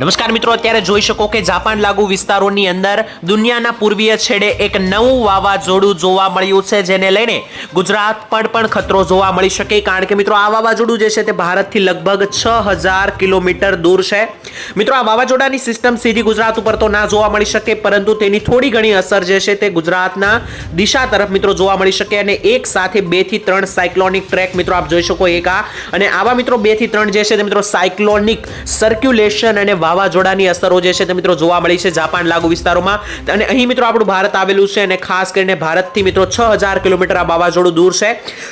નમસ્કાર મિત્રો, અત્યારે જોઈ શકો કે જાપાન લાગુ વિસ્તારોની અંદર દુનિયાના પૂર્વીય છેડે એક નવું વાવાઝોડું જોવા મળ્યું છે, જેને લઈને ગુજરાત પર પણ ખતરો જોવા મળી શકે. કારણ કે મિત્રો, આ વાવાઝોડું જે છે તે ભારતથી લગભગ છ હજાર કિલોમીટર દૂર છે. મિત્રો, આ વાવાઝોડાની સિસ્ટમ સીધી ગુજરાત ઉપર તો ના જોવા મળી શકે, પરંતુ તેની થોડી ઘણી અસર જે છે તે ગુજરાતના દિશા તરફ મિત્રો જોવા મળી શકે અને એક સાથે બેથી ત્રણ સાયક્લોનિક ટ્રેક મિત્રો આપ જોઈ શકો એક આ. અને આવા મિત્રો બેથી ત્રણ જે છે તે મિત્રો સાયક્લોનિક સર્ક્યુલેશન અને વાવાઝોડાની અસરો જે છે તે મિત્રો જોવા મળી છે જાપાન લાગુ વિસ્તારોમાં. અને અહીં મિત્રો આપણું ભારત આવેલું છે અને ખાસ કરીને ભારતથી મિત્રો છ હજાર કિલોમીટર આ વાવાઝોડું દૂર છે.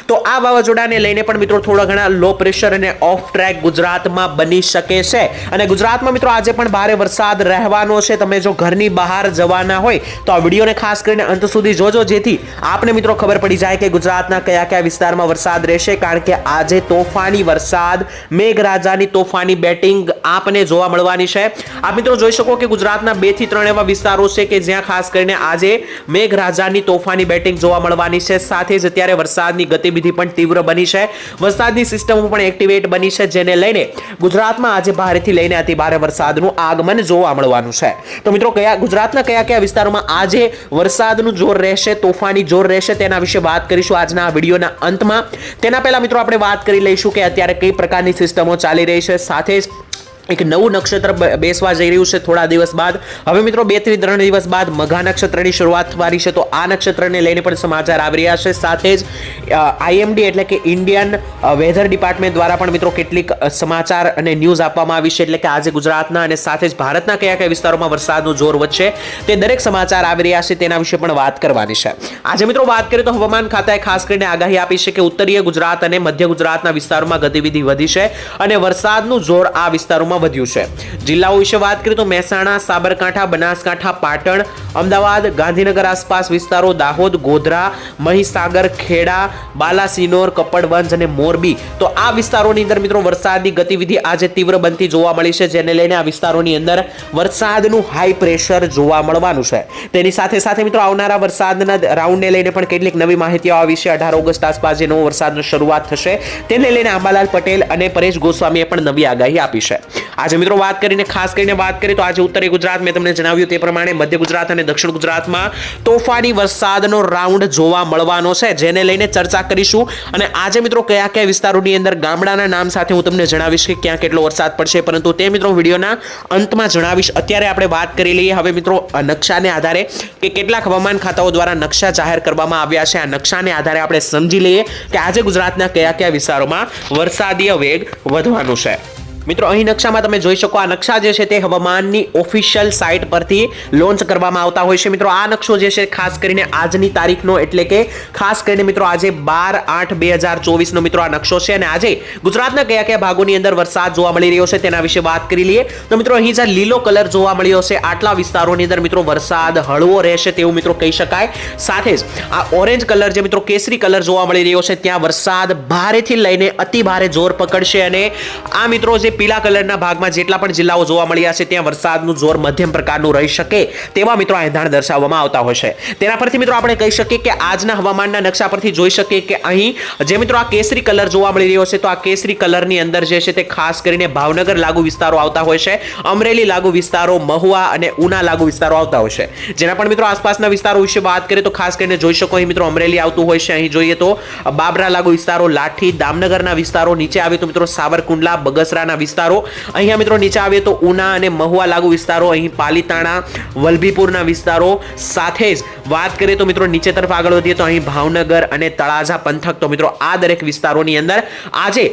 તો આ વાવાઝોડાને લઈને પણ મિત્રો થોડા ઘણા લો પ્રેશર અને ઓફ ટ્રેક ગુજરાતમાં બની શકે છે. અને ગુજરાતમાં મિત્રો આજે પણ ભારે વરસાદ રહેવાનો છે. તમે જો ઘરની બહાર જવાના હોય તો આ વિડીયોને ખાસ કરીને અંત સુધી જોજો, જેથી આપને મિત્રો ખબર પડી જાય કે ગુજરાતના કયા કયા વિસ્તારમાં વરસાદ રહેશે. કારણ કે આજે તોફાની વરસાદ, મેઘરાજાની તોફાની બેટિંગ આપને જોવા મળવાની છે. આ મિત્રો જોઈ શકો કે ગુજરાતના બેથી ત્રણ એવા વિસ્તારો છે કે જ્યાં ખાસ કરીને આજે મેઘરાજાની તોફાની બેટિંગ જોવા મળવાની છે. સાથે જ અત્યારે વરસાદની ગતિવિધિ પણ તીવ્ર બની છે. વરસાદની સિસ્ટમો પણ એક્ટિવેટ બની છે, જેને લઈને ગુજરાતમાં આજે ભારેથી લઈને અતિ ભારે વરસાદનું આગમન જોવા મળવાનું છે. તો મિત્રો, કયા ગુજરાતના કયા કયા વિસ્તારોમાં આજે વરસાદનું જોર રહેશે, તોફાની જોર રહેશે, તેના વિશે વાત કરીશું આજના આ વિડીયોના અંતમાં. તેના પહેલા મિત્રો, આપણે વાત કરી લઈશું કે અત્યારે કઈ પ્રકારની સિસ્ટમો ચાલી રહી છે. સાથે જ એક નવું નક્ષત્ર બેસવા જઈ રહ્યું છે થોડા દિવસ બાદ. હવે મિત્રો, બેથી ત્રણ દિવસ બાદ મઘા નક્ષત્રની શરૂઆત થવાની છે. તો આ નક્ષત્રને લઈને પણ સમાચાર આવી રહ્યા છે. સાથે જ આઈએમડી એટલે કે ઇન્ડિયન વેધર ડિપાર્ટમેન્ટ દ્વારા પણ મિત્રો કેટલીક સમાચાર અને ન્યૂઝ આપવામાં આવી છે. એટલે કે આજે ગુજરાતના અને સાથે જ ભારતના કયા કયા વિસ્તારોમાં વરસાદનું જોર વધશે તે દરેક સમાચાર આવી રહ્યા છે. તેના વિશે પણ વાત કરવાની છે. આજે મિત્રો, વાત કરીએ તો હવામાન ખાતાએ ખાસ કરીને આગાહી આપી છે કે ઉત્તરીય ગુજરાત અને મધ્ય ગુજરાતના વિસ્તારોમાં ગતિવિધિ વધી છે અને વરસાદનું જોર આ વિસ્તારોમાં વધ્યું છે. જિલ્લાઓ વિશે વાત કરીએ તો મહેસાણા, સાબરકાંઠા, બનાસકાંઠા, પાટણ, અમદાવાદ, ગાંધીનગર આસપાસ વિસ્તારો દાહોદ, ગોધરા, મહીસાગર, ખેડા, બાલાસિનોર, કપડવંજ અને મોરબી. તો આ વિસ્તારોની અંદર મિત્રો વરસાદની ગતિવિધિ આજે તીવ્ર બનતી જોવા મળી છે, જેને લઈને આ વિસ્તારોની અંદર વરસાદનું હાઈ પ્રેશર જોવા મળવાનું છે. તેની સાથે સાથે મિત્રો આવનારા વરસાદના રાઉન્ડને લઈને પણ કેટલીક નવી માહિતીઓ આવી છે. અઢાર ઓગસ્ટ આસપાસ જે નવો વરસાદનો શરૂઆત થશે, તેને લઈને આંબાલાલ પટેલ અને પરેશ ગોસ્વામીએ પણ નવી આગાહી આપી છે. આજે મિત્રો વાત કરીને, ખાસ કરીને વાત કરીએ તો આજે ઉત્તરી ગુજરાત, મેં તમને જણાવ્યું તે પ્રમાણે મધ્ય ગુજરાત અને દક્ષિણ ગુજરાતમાં તોફાની વરસાદનો રાઉન્ડ જોવા મળવાનો છે, જેને લઈને ચર્ચા કરીશું. અને આજે મિત્રો કયા કયા વિસ્તારોની અંદર ગામડાના નામ સાથે હું તમને જણાવીશ કે ક્યાં કેટલો વરસાદ પડશે, પરંતુ તે મિત્રો વિડીયોના અંતમાં જણાવીશ. અત્યારે આપણે વાત કરી લઈએ હવે મિત્રો નકશાને આધારે કે કેટલાક હવામાન ખાતાઓ દ્વારા નકશા જાહેર કરવામાં આવ્યા છે. આ નકશાને આધારે આપણે સમજી લઈએ કે આજે ગુજરાતના કયા કયા વિસ્તારોમાં વરસાદીય વેગ વધવાનો છે. મિત્રો, અહીં નકશામાં તમે જોઈ શકો આ નકશા જે છે તે હવામાનની ઓફિશિયલ સાઇટ પરથી લોન્ચ કરવામાં આવતા હોય છે. મિત્રો, આ નકશો જે છે ખાસ કરીને આજની તારીખનો, એટલે કે ખાસ કરીને મિત્રો, આજે બાર આઠ બે હજાર ચોવીસનો મિત્રો આ નકશો છે. અને આજે ગુજરાતના કયા કયા ભાગોની અંદર વરસાદ જોવા મળી રહ્યો છે તેના વિશે વાત કરી લઈએ. તો મિત્રો, અહીં જે લીલો કલર જોવા મળ્યો છે, આટલા વિસ્તારોની અંદર મિત્રો, વરસાદ હળવો રહેશે તેવું મિત્રો કહી શકાય. સાથે જ આ ઓરેન્જ કલર જે મિત્રો, કેસરી કલર જોવા મળી રહ્યો છે, ત્યાં વરસાદ ભારેથી લઈને અતિ ભારે જોર પકડશે. અને આ મિત્રો જે પીળા કલરના ભાગમાં જેટલા પણ જિલ્લાઓ જોવા મળ્યા છે, ત્યાં વરસાદનું જોર મધ્યમ પ્રકારનું રહી શકે તેવા મિત્રો એંધાણ દર્શાવવામાં આવતા હોય છે. તેના પરથી મિત્રો આપણે કહી શકીએ કે આજના હવામાનના નકશા પરથી જોઈ શકીએ કે અહીં જે મિત્રો આ કેસરી કલર જોવા મળી રહ્યો છે, તો આ કેસરી કલરની અંદર જે છે તે ખાસ કરીને ભાવનગર લાગુ વિસ્તારો આવતા હોય છે, અમરેલી લાગુ વિસ્તારો, મહુવા અને ઉના લાગુ વિસ્તારો આવતા હોય છે. જેના પણ મિત્રો આસપાસના વિસ્તારો વિશે વાત કરીએ તો ખાસ કરીને જોઈ શકો અહીં મિત્રો અમરેલી આવતું હોય છે. અહીં જોઈએ તો બાબરા લાગુ વિસ્તારો, લાઠી, દામનગરના વિસ્તારો, નીચે આવે તો મિત્રો સાવરકુંડલા, બગસરાના વિસ્તારો. અહીંયા મિત્રો નીચે આવે તો ઉના અને મહુવા લાગુ વિસ્તારો, અહીં પાલીતાણા, વલભીપુરના વિસ્તારો સાથે જ વાત કરીએ તો મિત્રો નીચે તરફ આગળ વધીએ તો અહીં ભાવનગર અને તળાજા પંથક. તો મિત્રો આ દરેક વિસ્તારોની અંદર આજે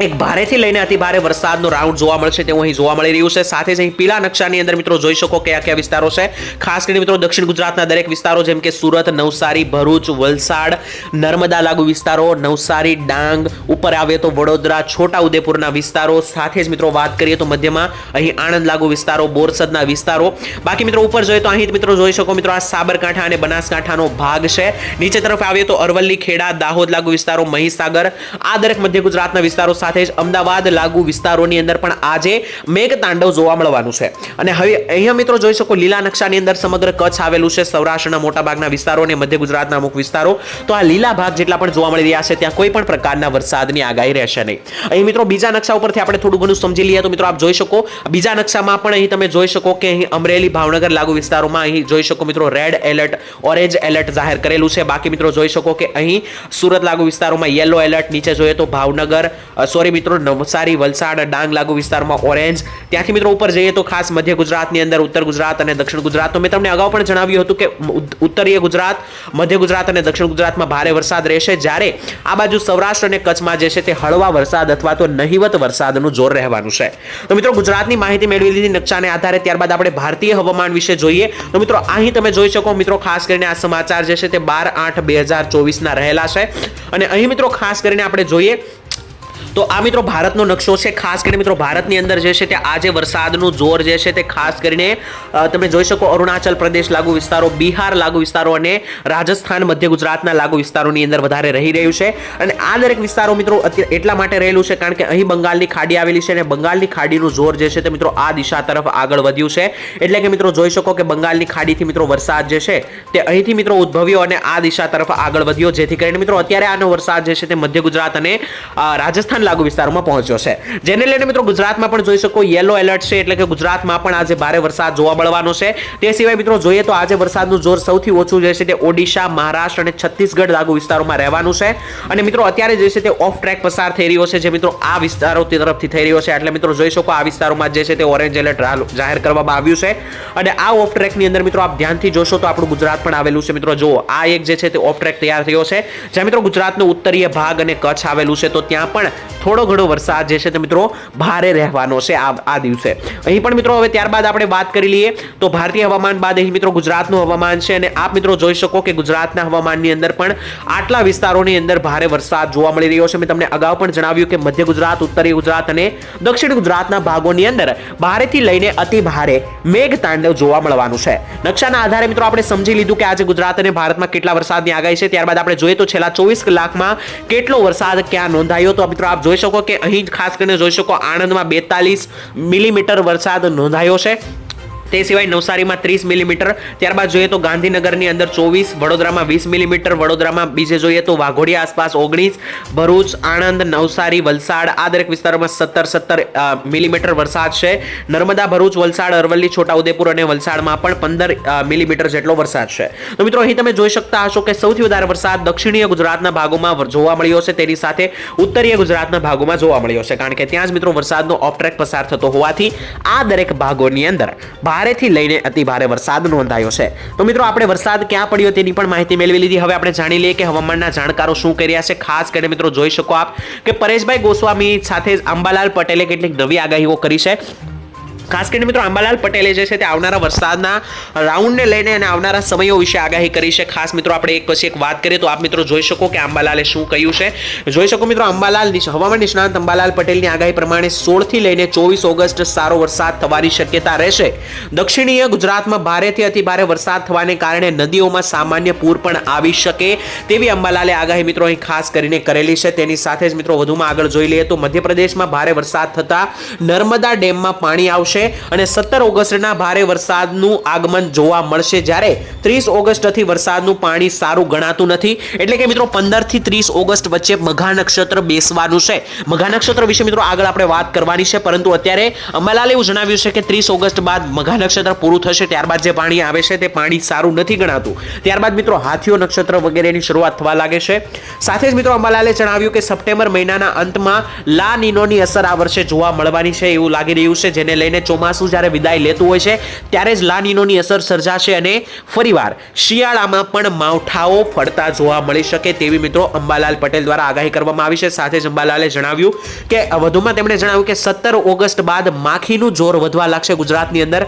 એક ભારેથી લઈને અતિ ભારે વરસાદનો રાઉન્ડ જોવા મળશે તેવું અહીં જોવા મળી રહ્યું છે. સાથે જ અહીં પીલા નકશાની અંદર મિત્રો જોઈ શકો કયા કયા વિસ્તારો છે. ખાસ કરીને મિત્રો દક્ષિણ ગુજરાતના દરેક વિસ્તારો જેમ કે સુરત, નવસારી, ભરૂચ, વલસાડ, નર્મદા લાગુ વિસ્તારો, નવસારી, ડાંગ, ઉપર આવે તો વડોદરા છોટા ઉદેપુરના વિસ્તારો, સાથે જ મિત્રો વાત કરીએ તો મધ્યમાં અહીં આણંદ લાગુ વિસ્તારો, બોરસદના વિસ્તારો. બાકી મિત્રો ઉપર જોઈએ તો અહીં મિત્રો જોઈ શકો મિત્રો આ સાબરકાંઠા અને બનાસકાંઠાનો ભાગ છે. નીચે તરફ આવીએ તો અરવલ્લી, ખેડા, દાહોદ લાગુ વિસ્તારો, મહીસાગર, આ દરેક મધ્ય ગુજરાતના વિસ્તારો સાથે જ અમદાવાદ લાગુ વિસ્તારોની અંદર પણ આજે મેઘતાંડવ જોવા મળવાનું છે. અને હવે અહીંયા મિત્રો જોઈ શકો લીલા નકશાની અંદર સમગ્ર કચ્છ આવેલું છે, સૌરાષ્ટ્રના મોટાભાગના વિસ્તારો અને મધ્ય ગુજરાતના અમુક વિસ્તારો. તો આ લીલા ભાગ જેટલા પણ જોવા મળી રહ્યા છે, ત્યાં કોઈ પણ પ્રકારના વરસાદની આગાહી રહેશે નહીં. અહીં મિત્રો બીજા નકશા ઉપરથી આપણે થોડું ઘણું સમજી લઈએ તો મિત્રો આપ જોઈ શકો, બીજા નકશામાં પણ અહીં તમે જોઈ શકો કે અહીં અમરેલી, ભાવનગર લાગુ વિસ્તારોમાં અહીં જોઈ શકો મિત્રો રેડ એલર્ટ, ઓરેન્જ એલર્ટ જાહેર કરેલું છે. બાકી મિત્રો જોઈ શકો કે અહીં સુરત લાગુ વિસ્તારોમાં યલો એલર્ટ, નીચે જોઈએ તો ભાવનગર સોરી મિત્રો, નવસારી, વલસાડ, ડાંગ લાગુ વિસ્તારમાં ઓરેન્જ ત્યાંથી મિત્રો ઉપર જઈએ તો ખાસ મધ્ય ગુજરાતની અંદર, ઉત્તર ગુજરાત અને દક્ષિણ ગુજરાત. તો મેં તમને અગાઉ પણ જણાવ્યું હતું કે ઉત્તરીય ગુજરાત, મધ્ય ગુજરાત અને દક્ષિણ ગુજરાતમાં ભારે વરસાદ રહેશે. જ્યારે આ બાજુ સૌરાષ્ટ્ર અને કચ્છમાં જે છે તે હળવા વરસાદ અથવા તો નહિવત વરસાદનું જોર રહેવાનું છે. તો મિત્રો, ગુજરાતની માહિતી મેળવી લીધી નકશાને આધારે ત્યારબાદ આપણે ભારતીય હવામાન વિશે જોઈએ. તો મિત્રો, અહીં તમે જોઈ શકો મિત્રો, ખાસ કરીને આ સમાચાર જે છે તે બાર આઠ બે હજાર ચોવીસના રહેલા છે. અને અહીં મિત્રો, ખાસ કરીને આપણે જોઈએ તો આ મિત્રો ભારતનો નકશો છે. ખાસ કરીને મિત્રો ભારતની અંદર જે છે તે આજે વરસાદનું જોર જે છે તે ખાસ કરીને તમે જોઈ શકો અરુણાચલ પ્રદેશ લાગુ વિસ્તારો બિહાર લાગુ વિસ્તારો અને રાજસ્થાન મધ્ય ગુજરાતના લાગુ વિસ્તારોની અંદર વધારે રહી રહ્યું છે. અને આ દરેક વિસ્તારો મિત્રો અત્યારે એટલા માટે રહેલું છે કારણ કે અહીં બંગાળની ખાડી આવેલી છે અને બંગાળની ખાડીનું જોર જે છે તે મિત્રો આ દિશા તરફ આગળ વધ્યું છે. એટલે કે મિત્રો જોઈ શકો કે બંગાળની ખાડીથી મિત્રો વરસાદ જે છે તે અહીંથી મિત્રો ઉદ્ભવ્યો અને આ દિશા તરફ આગળ વધ્યો. જેથી કરીને મિત્રો અત્યારે આનો વરસાદ જે છે તે મધ્ય ગુજરાત અને અ, રાજસ્થાન લાગુ વિસ્તારોમાં પહોંચ્યો છે. જેને લઈને મિત્રો ગુજરાતમાં પણ જોઈ શકો યેલો એલર્ટ છે એટલે કે ગુજરાતમાં પણ આજે ભારે વરસાદ જોવા મળવાનો છે. તે સિવાય મિત્રો જોઈએ તો આજે વરસાદનું જોર સૌથી ઓછું જે છે તે ઓડિશા, મહારાષ્ટ્ર અને છત્તીસગઢ લાગુ વિસ્તારોમાં રહેવાનું છે. અને મિત્રો અત્યારે જે છે તે ઓફ ટ્રેક પસાર થઈ રહ્યો છે, જે મિત્રો આ વિસ્તારો તરફથી થઈ રહ્યો છે. એટલે મિત્રો જોઈ શકો આ વિસ્તારોમાં જે છે તે ઓરેન્જ એલર્ટ જાહેર કરવામાં આવ્યું છે. અને આ ઓફ ટ્રેકની અંદર મિત્રો આપ ધ્યાનથી જોશો તો આપણું ગુજરાત પણ આવેલું છે. મિત્રો જો આ એક જે છે તે ઓફ ટ્રેક તૈયાર થયો છે. જ્યાં મિત્રો ગુજરાતનો ઉત્તરીય ભાગ અને કચ્છ આવેલું છે, તો ત્યાં પણ થોડો ઘણો વરસાદ જે છે તે મિત્રો ભારે રહેવાનો છે આ આ દિવસે. અહીં પણ મિત્રો હવે ત્યારબાદ આપણે વાત કરી લઈએ તો ભારતીય હવામાન બાદ અહીં મિત્રો ગુજરાતનું હવામાન છે અને આપ મિત્રો જોઈ શકો કે ગુજરાતના હવામાનની અંદર પણ આટલા વિસ્તારોની અંદર ભારે વરસાદ જોવા મળી રહ્યો છે. મેં તમને અગાઉ પણ જણાવ્યું કે મધ્ય ગુજરાત ઉત્તરીય ગુજરાત અને દક્ષિણ ગુજરાતના ભાગોની અંદર ભારેથી લઈને અતિ ભારે મેઘ તાંડવ જોવા મળવાનું છે. નકશાના આધારે મિત્રો આપણે સમજી લીધું કે આજે ગુજરાત અને ભારતમાં કેટલા વરસાદની આગાહી છે. ત્યારબાદ આપણે જોઈએ તો છેલ્લા ચોવીસ કલાકમાં કેટલો વરસાદ ક્યાં નોંધાયો? તો મિત્રો આપ જોઈ શકો કે અહીં ખાસ કરીને જોઈ શકો આણંદમાં બેતાલીસ મિલીમીટર વરસાદ નોંધાયો છે. તે સિવાય નવસારીમાં ત્રીસ મિલીમીટર. ત્યારબાદ જોઈએ તો ગાંધીનગરની અંદર ચોવીસ, વડોદરામાં વીસ મિલીમીટર, વડોદરામાં બીજે જોઈએ તો વાઘોડિયા આસપાસ ઓગણીસ, ભરૂચ, આણંદ, નવસારી, વલસાડ આ દરેક વિસ્તારોમાં સત્તર સત્તર મિલીમીટર વરસાદ છે. નર્મદા, ભરૂચ, વલસાડ, અરવલ્લી, છોટાઉદેપુર અને વલસાડમાં પણ પંદર મિલીમીટર જેટલો વરસાદ છે. તો મિત્રો અહીં તમે જોઈ શકતા હશો કે સૌથી વધારે વરસાદ દક્ષિણીય ગુજરાતના ભાગોમાં જોવા મળ્યો છે તેની સાથે ઉત્તરીય ગુજરાતના ભાગોમાં જોવા મળ્યો છે કારણ કે ત્યાં જ મિત્રો વરસાદનો ઓફટ્રેક પસાર થતો હોવાથી આ દરેક ભાગોની અંદર ભારેથી લઈને અતિ ભારે વરસાદ નોંધાયો છે. તો મિત્રો, આપણે વરસાદ ક્યાં પડ્યો તેની પણ માહિતી મેળવી લીધી. હવે આપણે જાણી લઈએ કે હવામાનના જાણકારો શું કરી રહ્યા છે. ખાસ કરીને મિત્રો, જોઈ શકો આપ કે પરેશભાઈ ગોસ્વામી સાથે અંબાલાલ પટેલે કેટલીક નવી આગાહીઓ કરી છે. ખાસ કરીને મિત્રો અંબાલાલ પટેલે જે છે તે આવનારા વરસાદના રાઉન્ડને લઈને અને આવનારા સમયો વિશે આગાહી કરી છે. ખાસ મિત્રો આપણે એક પછી એક વાત કરીએ તો આપ મિત્રો જોઈ શકો કે અંબાલાલે શું કહ્યું છે. જોઈ શકો મિત્રો અંબાલાલ હવામાન નિષ્ણાંત અંબાલાલ પટેલની આગાહી પ્રમાણે સોળથી લઈને ચોવીસ ઓગસ્ટ સારો વરસાદ થવાની શક્યતા રહેશે. દક્ષિણીય ગુજરાતમાં ભારેથી અતિ ભારે વરસાદ થવાને કારણે નદીઓમાં સામાન્ય પૂર પણ આવી શકે તેવી અંબાલાલે આગાહી મિત્રો અહીં ખાસ કરીને કરેલી છે. તેની સાથે જ મિત્રો વધુમાં આગળ જોઈ લઈએ તો મધ્યપ્રદેશમાં ભારે વરસાદ થતા નર્મદા ડેમમાં પાણી આવશે. અને સત્તર ઓગસ્ટના ભારે વરસાદનું આગમન જોવા મળશે. જ્યારે ત્રીસ ઓગસ્ટથી વરસાદનું પાણી સારું ગણાતું નથી. એટલે કે મિત્રો પંદરથી ત્રીસ ઓગસ્ટ વચ્ચે મઘા નક્ષત્ર બેસવાનું છે. મઘા નક્ષત્ર વિશે મિત્રો આગળ આપણે વાત કરવાની છે. પરંતુ અત્યારે અંબાલાલે એવું જણાવ્યું છે કે ત્રીસ ઓગસ્ટ બાદ મઘા નક્ષત્ર પૂરું થશે. ત્યારબાદ જે પાણી આવે છે તે પાણી સારું નથી ગણાતું. ત્યારબાદ મિત્રો હાથીઓ નક્ષત્ર વગેરેની શરૂઆત થવા લાગે છે. સાથે જ મિત્રો અંબાલાલે જણાવ્યું કે સપ્ટેમ્બર મહિનાના અંતમાં લા નિનોની અસર આ વર્ષે જોવા મળવાની છે એવું લાગી રહ્યું છે, જેને લઈને ચોમાસું જ્યારે વિદાય લેતું હોય છે, ત્યારે જ લાનીનોની અસર સર્જાશે અને ફરીવાર શિયાળામાં પણ માવઠાઓ ફરતા જોવા મળી શકે તેવી મિત્રો અંબાલાલ પટેલ દ્વારા આગાહી કરવામાં આવી છે. સાથે જ અંબાલાલે જણાવ્યું કે, વધુમાં તેમણે જણાવ્યું કે, સત્તર ઓગસ્ટ બાદ માખીનું જોર વધવા લાગશે ગુજરાતની અંદર.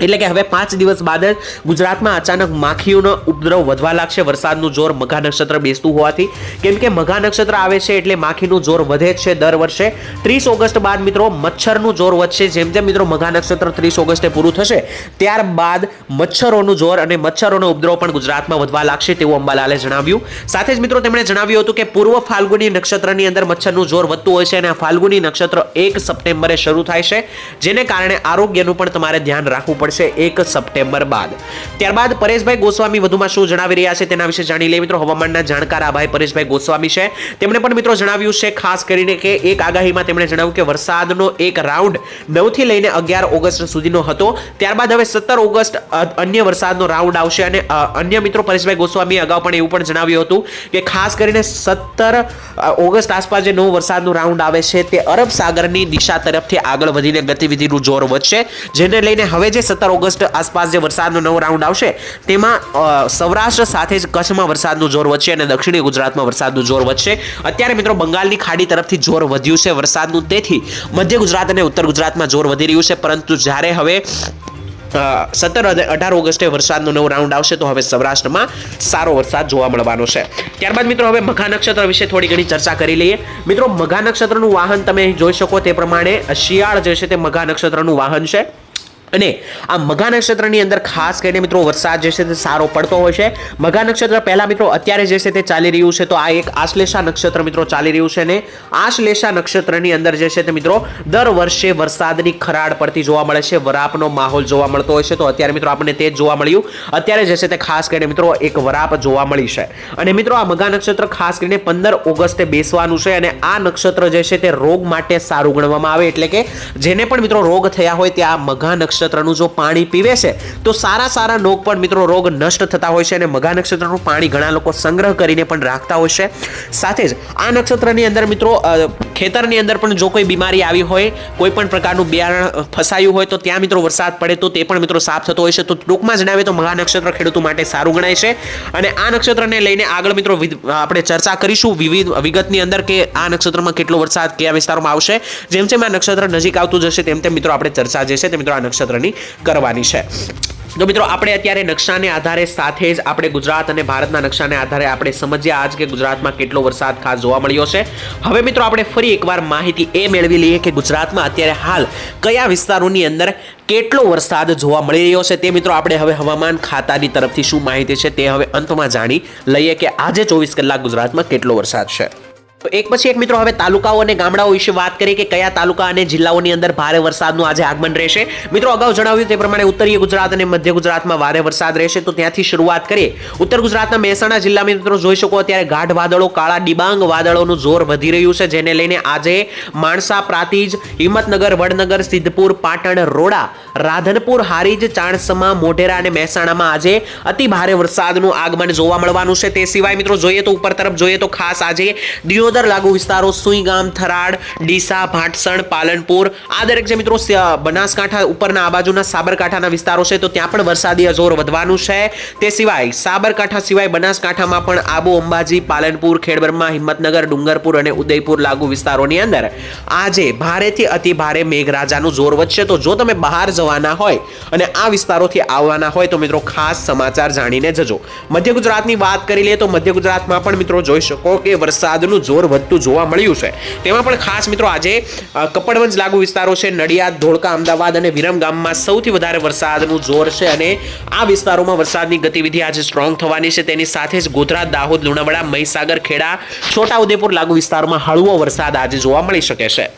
એટલે કે હવે પાંચ દિવસ બાદ જ ગુજરાતમાં અચાનક માખીઓનો ઉપદ્રવ વધવા લાગશે. વરસાદનું જોર મઘા નક્ષત્ર બેસતું હોવાથી કેમ કે મઘા નક્ષત્ર આવે છે એટલે માખીનું જોર વધે છે દર વર્ષે. ત્રીસ ઓગસ્ટ બાદ મિત્રો મચ્છરનું જોર વધશે. જેમ જેમ મિત્રો મઘા નક્ષત્ર ત્રીસ ઓગસ્ટે પૂરું થશે, ત્યારબાદ મચ્છરોનું જોર અને મચ્છરોનો ઉપદ્રવ પણ ગુજરાતમાં વધવા લાગશે તેવું અંબાલાલે જણાવ્યું. સાથે જ મિત્રો તેમણે જણાવ્યું હતું કે પૂર્વ ફાલ્ગુની નક્ષત્રની અંદર મચ્છરનું જોર વધતું હોય છે અને ફાલ્ગુની નક્ષત્ર એક સપ્ટેમ્બરે શરૂ થાય છે, જેને કારણે આરોગ્યનું પણ તમારે ધ્યાન રાખવું પડશે એક સપ્ટેમ્બર બાદ. ત્યારબાદ પરેશભાઈ ગોસ્વામી વધુમાં શું જણાવી રહ્યા છે તેના વિશે જાણી લઈએ. મિત્રો, હવામાનના જાણકાર આ ભાઈ પરેશભાઈ ગોસ્વામી છે. તેમણે પણ મિત્રો જણાવ્યું છે, ખાસ કરીને કે એક આગાહીમાં તેમણે જણાવ્યું કે વરસાદનો એક રાઉન્ડ નવથી લઈને અગિયાર ઓગસ્ટ સુધીનો હતો. ત્યારબાદ હવે સત્તર ઓગસ્ટ અન્ય વરસાદનો રાઉન્ડ આવશે અને અન્ય મિત્રો પરેશભાઈ ગોસ્વામીએ અગાઉ પણ એવું પણ જણાવ્યું હતું કે ખાસ કરીને સત્તર ઓગસ્ટ આસપાસ જે નવો વરસાદનો રાઉન્ડ આવે છે તે અરબ સાગરની દિશા તરફથી આગળ વધીને ગતિવિધિનું જોર વધશે. જેને લઈને હવે જે સત્તર ઓગસ્ટ આસપાસ જે વરસાદનો નવો રાઉન્ડ આવશે, તેમાં સૌરાષ્ટ્ર સાથે જ કચ્છમાં વરસાદનું જોર વધશે અને દક્ષિણી ગુજરાતમાં વરસાદનું જોર વધશે. અત્યારે મિત્રો બંગાળની ખાડી તરફથી જોર વધ્યું છે વરસાદનું, તેથી મધ્ય ગુજરાત અને ઉત્તર ગુજરાતમાં જોર વધી રહ્યું છે, પરંતુ જ્યારે હવે સત્તર અઢાર ઓગસ્ટે વરસાદનો નવો રાઉન્ડ આવશે, તો હવે સૌરાષ્ટ્રમાં સારો વરસાદ જોવા મળવાનો છે. ત્યારબાદ મિત્રો હવે મઘા નક્ષત્ર વિશે થોડી ઘણી ચર્ચા કરી લઈએ. મિત્રો, મઘા નક્ષત્રનું વાહન તમે જોઈ શકો તે પ્રમાણે શિયાળ જે છે તે મઘા નક્ષત્રનું વાહન છે. અને આ મઘા નક્ષત્રની અંદર ખાસ કરીને મિત્રો વરસાદ જે છે તે સારો પડતો હોય છે. મઘા નક્ષત્ર પહેલાં મિત્રો અત્યારે જે છે તે ચાલી રહ્યું છે તો આ એક આશ્લેષા નક્ષત્ર મિત્રો ચાલી રહ્યું છે અને આશ્લેષા નક્ષત્રની અંદર જે છે તે મિત્રો દર વર્ષે વરસાદની ખરાડ પડતી જોવા મળે છે, વરાપનો માહોલ જોવા મળતો હોય છે. તો અત્યારે મિત્રો આપણને તે જ જોવા મળ્યું. અત્યારે જે છે તે ખાસ કરીને મિત્રો એક વરાપ જોવા મળી છે. અને મિત્રો આ મઘા નક્ષત્ર ખાસ કરીને પંદર ઓગસ્ટે બેસવાનું છે અને આ નક્ષત્ર જે છે તે રોગ માટે સારું ગણવામાં આવે એટલે કે જેને પણ મિત્રો રોગ થયા હોય તે આ મઘા નક્ષત્રનું જો પાણી પીવે છે, તો સારા સારા રોગ પણ મિત્રો રોગ નષ્ટ થતા હોય છે અને મઘા નક્ષત્રનું પાણી ઘણા લોકો સંગ્રહ કરીને પણ રાખતા હોય છે. સાથે જ આ નક્ષત્રની અંદર મિત્રો ખેતરની અંદર પણ જો કોઈ બીમારી આવી હોય, કોઈ પણ પ્રકારનું બિયારણ ફસાયું હોય તો ત્યાં મિત્રો વરસાદ પડે તો તે પણ મિત્રો સાફ થતો હોય છે. તો ટૂંકમાં જણાવીએ તો મહા નક્ષત્ર ખેડૂતો માટે સારું ગણાય છે. અને આ નક્ષત્રને લઈને આગળ મિત્રો આપણે ચર્ચા કરીશું વિવિધ વિગતની અંદર કે આ નક્ષત્રમાં કેટલો વરસાદ કયા વિસ્તારોમાં આવશે. જેમ જેમ આ નક્ષત્ર નજીક આવતું જશે તેમ તેમ મિત્રો આપણે ચર્ચા જે છે તે મિત્રો આ નક્ષત્રની કરવાની છે. તો મિત્રો, આપણે અત્યારે નકશાને આધારે સાથે જ આપણે ગુજરાત અને ભારતના નકશાને આધારે આપણે સમજ્યા આજ કે ગુજરાતમાં કેટલો વરસાદ ખાસ જોવા મળ્યો છે. હવે મિત્રો, આપણે ફરી એકવાર માહિતી એ મેળવી લઈએ કે ગુજરાતમાં અત્યારે હાલ કયા વિસ્તારોની અંદર કેટલો વરસાદ જોવા મળી રહ્યો છે તે મિત્રો, આપણે હવે હવામાન ખાતાની તરફથી શું માહિતી છે તે હવે અંતમાં જાણી લઈએ કે આજે ચોવીસ કલાક ગુજરાતમાં કેટલો વરસાદ છે. તો એક પછી એક મિત્રો, હવે તાલુકાઓ અને ગામડાઓ વિશે વાત કરીએ કે કયા તાલુકા અને જિલ્લાઓની અંદર ભારે વરસાદનું આજે આગમન રહેશે. મિત્રો, અગાઉ જણાવ્યું તે પ્રમાણે ઉત્તરીય ગુજરાત અને મધ્ય ગુજરાતમાં ભારે વરસાદ રહેશે. તો ત્યાંથી શરૂઆત કરીએ. ઉત્તર ગુજરાતના મહેસાણા જિલ્લામાં મિત્રો જોઈ શકો અત્યારે ગાઢ વાદળો, કાળા ડિબાંગ વાદળોનું જોર વધી રહ્યું છે, જેને લઈને આજે માણસા, પ્રાતિજ, હિંમતનગર, વડનગર, સિદ્ધપુર, પાટણ, રોડા, રાધનપુર, હારીજ, ચાણસમા, મોઢેરા અને મહેસાણામાં આજે અતિ ભારે વરસાદનું આગમન જોવા મળવાનું છે. તે સિવાય મિત્રો, જોઈએ તો ઉપર તરફ જોઈએ તો ખાસ આજે દિયોદર લાગુ વિસ્તારો, સુઈગામ, થરાડ, ડીસા, ભાટસણ, પાલનપુર. આ દરેક જે મિત્રો બનાસકાંઠા ઉપરના આ બાજુના સાબરકાંઠાના વિસ્તારો છે, તો ત્યાં પણ વરસાદી અજોર વધવાનું છે. તે સિવાય સાબરકાંઠા સિવાય બનાસકાંઠામાં પણ આબુ, અંબાજી, પાલનપુર, ખેડબ્રહ્મા, હિંમતનગર, ડુંગરપુર અને ઉદયપુર લાગુ વિસ્તારોની અંદર આજે ભારેથી અતિ ભારે મેઘરાજાનું જોર વધશે. તો જો તમે બહાર જવાના હોય અને આ વિસ્તારોથી આવવાના હોય, તો મિત્રો ખાસ સમાચાર જાણીને જજો. મધ્ય ગુજરાતની વાત કરી લઈએ તો મધ્ય ગુજરાતમાં પણ મિત્રો જોઈ શકો કે વરસાદનું જોર વધતું જોવા મળ્યું છે. તેમાં પણ ખાસ મિત્રો આજે કપડવંજ લાગુ વિસ્તારો છે, નડિયાદ, ધોળકા, અમદાવાદ અને વિરમ ગામમાં સૌથી વધારે વરસાદનું જોર છે અને આ વિસ્તારોમાં વરસાદની ગતિવિધિ આજે સ્ટ્રોંગ થવાની છે. તેની સાથે જ ગોધરા, દાહોદ, લુણાવાડા, મહીસાગર, ખેડા, છોટાઉદેપુર લાગુ વિસ્તારોમાં હળવો વરસાદ આજે જોવા મળી શકે છે.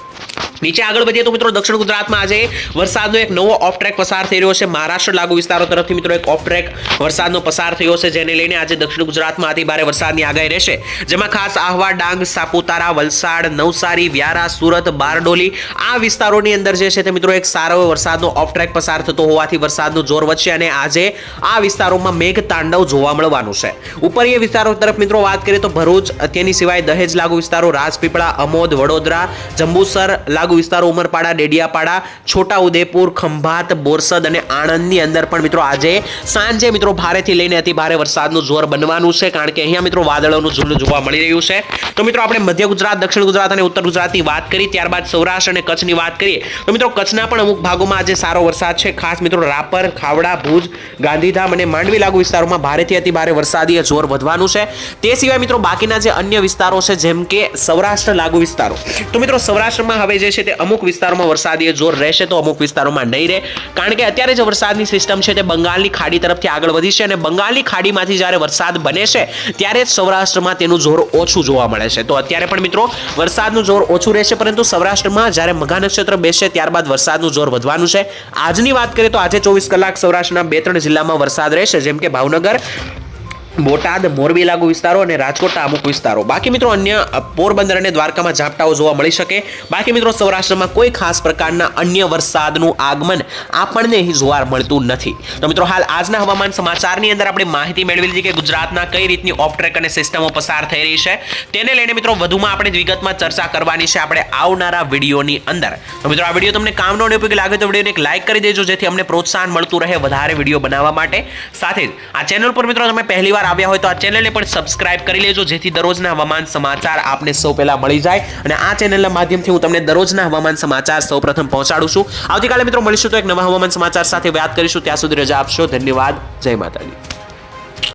નીચે આગળ વધીએ તો મિત્રો દક્ષિણ ગુજરાતમાં આજે વરસાદનો એક નવો ઓફ ટ્રેક પસાર થઈ રહ્યો છે. મહારાષ્ટ્ર લાગુ વિસ્તારો તરફથી મિત્રો એક ઓફ ટ્રેક વરસાદનો પસાર થયો છે, જેને લઈને આજે દક્ષિણ ગુજરાતમાં અતિ ભારે વરસાદની આગાહી રહેશે. જેમાં ખાસ આહવા, ડાંગ, સાપુતારા, વલસાડ, નવસારી, વ્યારા, સુરત, બારડોલી આ વિસ્તારોની અંદર જે છે તે મિત્રો એક સારો વરસાદનો ઓફ ટ્રેક પસાર થતો હોવાથી વરસાદનું જોર વધશે અને આજે આ વિસ્તારોમાં મેઘ તાંડવ જોવા મળવાનું છે. ઉપરીય વિસ્તારો તરફ મિત્રો વાત કરીએ તો ભરૂચ તેની સિવાય દહેજ લાગુ વિસ્તારો, રાજપીપળા, અમોદ, વડોદરા, જંબુસર લાગુ લાગુ વિસ્તારો, ઉમરપાડા, ડેડિયાપાડા, છોટાઉદેપુર, ખંભાત, બોરસદ અને આણંદની અંદર પણ મિત્રો આજે સાંજે મિત્રો ભારેથી લઈને અતિ ભારે વરસાદનું જોર બનવાનું છે, કારણ કે અહીંયા મિત્રો વાદળોનું ઝુંડ જોવા મળી રહ્યું છે. તો મિત્રો આપણે મધ્ય ગુજરાત, દક્ષિણ ગુજરાત અને ઉત્તર ગુજરાતની વાત કરી, ત્યારબાદ સૌરાષ્ટ્ર અને કચ્છની વાત કરીએ, તો મિત્રો કચ્છના પણ અમુક ભાગોમાં આજે સારો વરસાદ છે. ખાસ મિત્રો રાપર, ખાવડા, ભુજ, ગાંધીધામ અને માંડવી લાગુ વિસ્તારોમાં ભારેથી અતિ ભારે વરસાદીય જોર વધવાનું છે. તે સિવાય મિત્રો બાકીના જે અન્ય વિસ્તારો છે, જેમ કે સૌરાષ્ટ્ર લાગુ વિસ્તારો. તો મિત્રો સૌરાષ્ટ્રમાં હવે જે છે તે અમુક વિસ્તારોમાં વરસાદીય જોર રહેશે તો અમુક વિસ્તારોમાં નહીં રહે. કારણ કે અત્યારે જે વરસાદની સિસ્ટમ છે તે બંગાળની ખાડી તરફથી આગળ વધી છે અને બંગાળની ખાડીમાંથી જ્યારે વરસાદ બને છે, ત્યારે જ સૌરાષ્ટ્રમાં તેનું જોર ઓછું જોવા મળે છે. તો અત્યારે પણ મિત્રો, વરસાદનું જોર ઓછું રહેશે, પરંતુ સૌરાષ્ટ્રમાં જ્યારે મઘા નક્ષત્ર બેસશે, ત્યારબાદ વરસાદનું જોર વધવાનું છે. આજની વાત કરીએ તો આજે ચોવીસ કલાક સૌરાષ્ટ્રના બે ત્રણ જિલ્લામાં વરસાદ રહેશે, જેમ કે ભાવનગર બોટાદ, મોરબી લાગુ વિસ્તારો અને રાજકોટના અમુક વિસ્તારો. બાકી મિત્રો અન્ય પોરબંદર અને દ્વારકામાં ઝાપટાઓ જોવા મળી શકે. બાકી મિત્રો સૌરાષ્ટ્રમાં કોઈ ખાસ પ્રકારના અન્ય વરસાદનું આગમન આપણને અહીં જોવા મળતું નથી. તો મિત્રો હાલ આજના હવામાન સમાચારની અંદર આપણે માહિતી મેળવી લીધી કે ગુજરાતના કઈ રીતની ઓફ ટ્રેક અને સિસ્ટમો પસાર થઈ રહી છે. તેને લઈને મિત્રો વધુમાં આપણે વિગતમાં ચર્ચા કરવાની છે આપણે આવનારા વિડીયોની અંદર. તો મિત્રો આ વીડિયો તમને કામનો અને ઉપયોગી લાગે તો વિડીયોને એક લાઇક કરી દેજો જેથી અમને પ્રોત્સાહન મળતું રહે વધારે વીડિયો બનાવવા માટે. સાથે જ આ ચેનલ પર મિત્રો તમે પહેલી વાર આવ્યા હોય તો આ ચેનલને પણ સબસ્ક્રાઇબ કરી લેજો, જેથી દરરોજના હવામાન સમાચાર આપને સૌ પહેલાં મળી જાય. અને આ ચેનલના માધ્યમથી હું તમને દરરોજના હવામાન સમાચાર સૌ પ્રથમ પહોંચાડું છું. આવતીકાલે મિત્રો મળીશું તો એક નવા હવામાન સમાચાર સાથે વાત કરીશું. ત્યાં સુધી રજા આપશો. ધન્યવાદ. જય માતાજી.